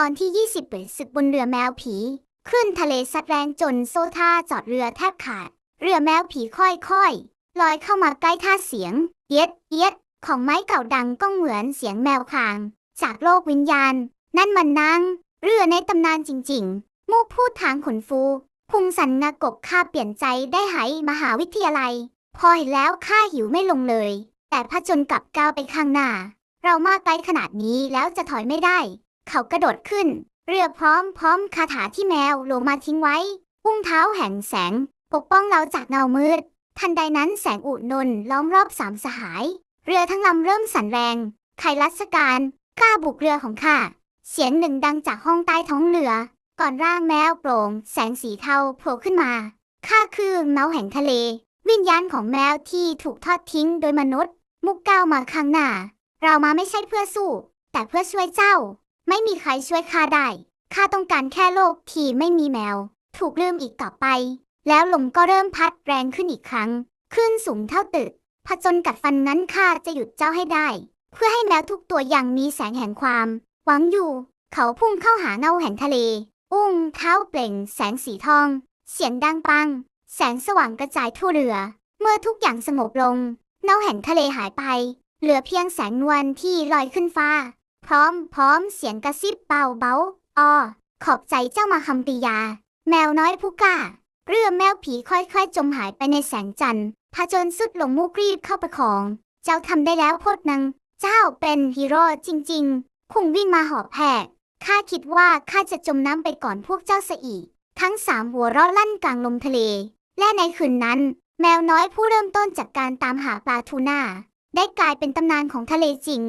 ตอนที่ 20เปิดศึกบนเรือแมวผีคลื่นทะเลซัดแรงจนโซท่าจอดเรือแทบขาด เรือแมวผีค่อยๆลอยเข้ามาใกล้ท่าเสียง เอียดเอียดของไม้เก่าดังก็เหมือนเสียงแมวคลาง จากโลกวิญญาณ นั่นมันนางเรือในตำนานจริงๆ มูพูดทางขนฟูพุงสันงากบข้าเปลี่ยนใจได้หายมหาวิทยาลัย พอเห็นแล้วข้าหิวไม่ลงเลย แต่พะจนกลับก้าวไปข้างหน้า เรามาไกลขนาดนี้แล้วจะถอยไม่ได้ เขากระโดดขึ้น เรือพร้อมพร้อมคาถาที่แมวลงมาทิ้งไว้ อุ้งเท้าแห่งแสง ปกป้องเราจากเงามืด ทันใดนั้นแสงอุดนนล้อมรอบสามสหาย เรือทั้งลำเริ่มสั่นแรงใครรัชการกล้าบุกเรือของข้า เสียงหนึ่งดังจากห้องใต้ท้องเรือ ก่อนร่างแมวโปร่ง แสงสีเทาโผล่ขึ้นมา ข้าคือเมาแห่งทะเล วิญญาณของแมวที่ถูกทอดทิ้งโดยมนุษย์ มุกก้าวมาข้างหน้า เรามาไม่ใช่เพื่อสู้ แต่เพื่อช่วยเจ้า ไม่มีใครช่วยข้าได้ข้าต้องการแค่โลกที่ไม่มีแมว ถูกลืมอีกต่อไป แล้วลมก็เริ่มพัดแรงขึ้นอีกครั้ง ขึ้นสูงเท่าตึกผจญกัดฟันนั้นข้าจะหยุดเจ้าให้ได้ เพื่อให้แมวทุกตัวอยังมีแสงแห่งความ หวังอยู่ เขาพุ่งเข้าหาเงาแห่งทะเล อุ้งเท้าเปล่ง แสงสีทอง เสียงดังปัง แสงสว่างกระจายทั่วเรือ เมื่อทุกอย่างสงบลงเงาแห่งทะเลหายไป เหลือเพียงแสงนวลที่ลอยขึ้นฟ้า พร้อม พร้อมเสียงกระซิบเบาเบาอ้อขอบใจเจ้ามาคำปิยา แมวน้อยผู้กล้า เรือแมวผีค่อยๆ จมหายไปในแสงจันทร์พจนสุดลงมูกรีบเข้าประคอง เจ้าทำได้แล้วโพดนัง เจ้าเป็นฮีโร่จริง ๆ คงวิ่งมาหอบแผกข้าคิดว่าข้าจะจมน้ำไปก่อนพวกเจ้าซะอีก ทั้งสามหัวเราะลั่นกลางลมทะเล และในคืนนั้น แมวน้อยผู้เริ่มต้นจากการตามหาปลาทูน่าได้กลายเป็นตำนานของทะเลจริง